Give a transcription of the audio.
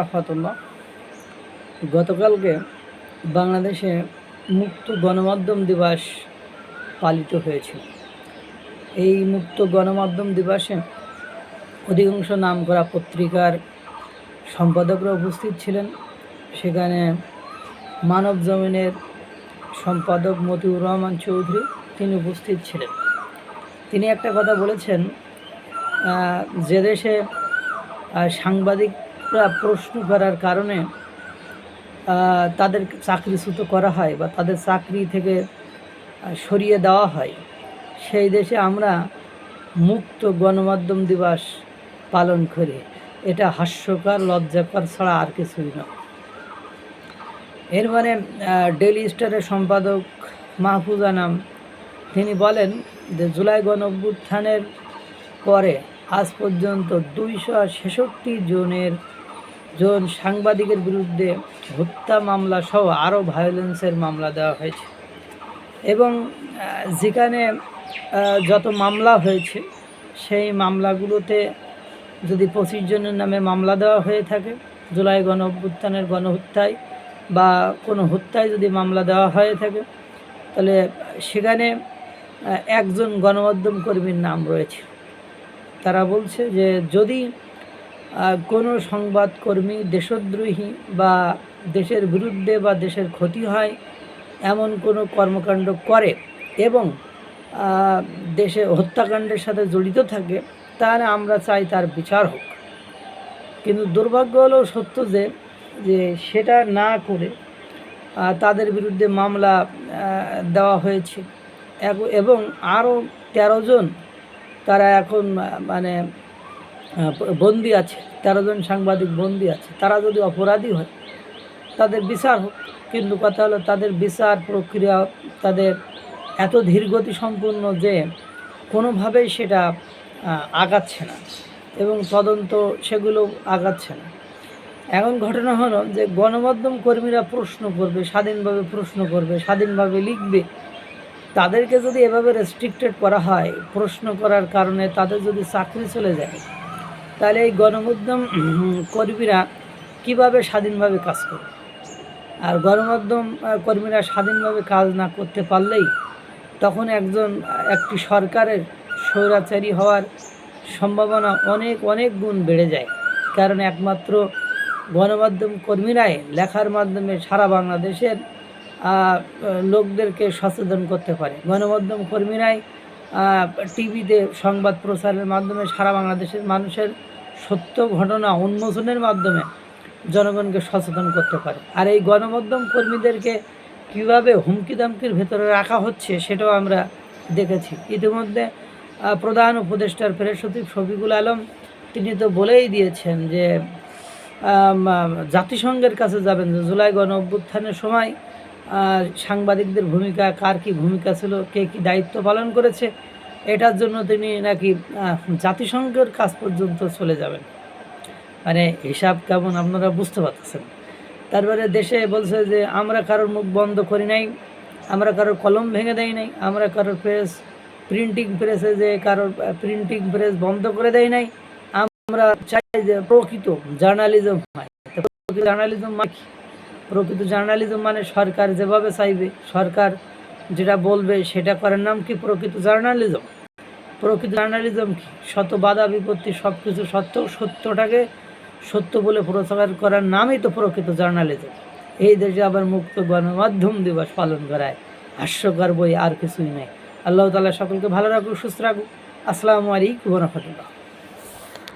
রহমতুল্লাহ গতকালকে বাংলাদেশে মুক্ত গণমাধ্যম দিবস পালিত হয়েছিল। এই মুক্ত গণমাধ্যম দিবসে অধিকাংশ নামকরা পত্রিকার সম্পাদকরা উপস্থিত ছিলেন। সেখানে মানব জমিনের সম্পাদক মতিউর রহমান চৌধুরী তিনি উপস্থিত ছিলেন। তিনি একটা কথা বলেছেন যে দেশে আহ, সাংবাদিকরা প্রশ্ন করার কারণে তাদের চাকরিচ্যুত করা হয় বা তাদের চাকরি থেকে সরিয়ে দেওয়া হয়। সেই দেশে আমরা মুক্ত গণমাধ্যম দিবস পালন করি। এটা হাস্যকর, লজ্জাকর ছাড়া আর কিছুই নয়। এর মানে ডেলি স্টারের সম্পাদক মাহফুজ আনাম তিনি বলেন যে জুলাই গণ অভ্যুত্থানের পরে আজ পর্যন্ত দুইশো ছেষট্টি জনের জন সাংবাদিকের বিরুদ্ধে হত্যা মামলা সহ আরও ভায়োলেন্সের মামলা দেওয়া হয়েছে। এবং যেখানে যত মামলা হয়েছে, সেই মামলাগুলোতে যদি পঁচিশ জনের নামে মামলা দেওয়া হয়ে থাকে, জুলাই গণ অভ্যুত্থানের গণহত্যায় বা কোনো হত্যায় যদি মামলা দেওয়া হয়ে থাকে, তাহলে সেখানে একজন গণমাধ্যম কর্মীর নাম রয়েছে। তারা বলছে যে যদি কোনো সংবাদকর্মী দেশদ্রোহী বা দেশের বিরুদ্ধে বা দেশের ক্ষতি হয়, এমন কোনো কর্মকাণ্ড করে এবং দেশে হত্যাকাণ্ডের সাথে জড়িত থাকে, তাহলে আমরা চাই তার বিচার হোক। কিন্তু দুর্ভাগ্য হলেও সত্য যে যে সেটা না করে তাদের বিরুদ্ধে মামলা দেওয়া হয়েছে। এবং আরও তেরো জন তারা এখন মানে বন্দি আছে, তেরো জন সাংবাদিক বন্দি আছে, তারা যদি অপরাধী হয়, তাদের বিচার হোক। কিন্তু কথা হলো, তাদের বিচার প্রক্রিয়া, তাদের এত ধীরগতি সম্পূর্ণ যে কোনোভাবেই সেটা আগাচ্ছে না এবং তদন্ত সেগুলো আগাচ্ছে না। এখন ঘটনা হলো যে গণমাধ্যম কর্মীরা প্রশ্ন করবে, স্বাধীনভাবে প্রশ্ন করবে, স্বাধীনভাবে লিখবে। তাদেরকে যদি এভাবে রেস্ট্রিক্টেড করা হয়, প্রশ্ন করার কারণে তাদের যদি চাকরি চলে যায় তাহলে এই গণমাধ্যম কর্মীরা কীভাবে স্বাধীনভাবে কাজ করবে আর গণমাধ্যম কর্মীরা স্বাধীনভাবে কাজ না করতে পারলেই তখন একজন একটি সরকারের স্বৈরাচারী হওয়ার সম্ভাবনা অনেক অনেক গুণ বেড়ে যায়। কারণ একমাত্র গণমাধ্যম কর্মীরাই লেখার মাধ্যমে সারা বাংলাদেশের লোকদেরকে সচেতন করতে পারে। গণমাধ্যম কর্মীরাই টিভিতে সংবাদ প্রচারের মাধ্যমে সারা বাংলাদেশের মানুষের সত্য ঘটনা উন্মোচনের মাধ্যমে জনগণকে সচেতন করতে পারে। আর এই গণমাধ্যম কর্মীদেরকে কীভাবে হুমকি দামকির ভেতরে রাখা হচ্ছে সেটাও আমরা দেখেছি। ইতিমধ্যে প্রধান উপদেষ্টার প্রেস সচিব শফিকুল আলম, তিনি তো বলেই দিয়েছেন যে জাতিসংঘের কাছে যাবেন যে জুলাই গণ অভ্যুত্থানের সময় সাংবাদিকদের ভূমিকা, কার কী ভূমিকা ছিল, কে কী দায়িত্ব পালন করেছে, এটার জন্য তিনি নাকি জাতিসংঘের কাজ পর্যন্ত চলে যাবেন। মানে হিসাব কেমন আপনারা বুঝতে পারতেছেন। তারপরে দেশে বলছে যে, আমরা কারোর মুখ বন্ধ করি নাই, আমরা কারোর কলম ভেঙে দেই নাই, আমরা কারোর প্রেস প্রিন্টিং প্রেসে যে কারোর প্রিন্টিং প্রেস বন্ধ করে দেয় নাই, আমরা চাই যে প্রকৃত জার্নালিজম হয়। জার্নালিজম মানে? প্রকৃত জার্নালিজম মানে সরকার যেভাবে চাইবে, সরকার যেটা বলবে সেটা করার নাম কি প্রকৃত জার্নালিজম? প্রকৃত জার্নালিজম কি? শত বাধা, বিপত্তি সব কিছু সত্ত্বেও সত্যটাকে সত্য বলে প্রচার করার নামই তো প্রকৃত জার্নালিজম। এই দেশে আবার মুক্ত গণমাধ্যম দিবস পালন করায়। হাস্যকর বই আর কিছুই নাই। আল্লাহ তালা সকলকে ভালো রাখুক, সুস্থ রাখুক। আসসালামু আলাইকুম রহমতুল্লাহ।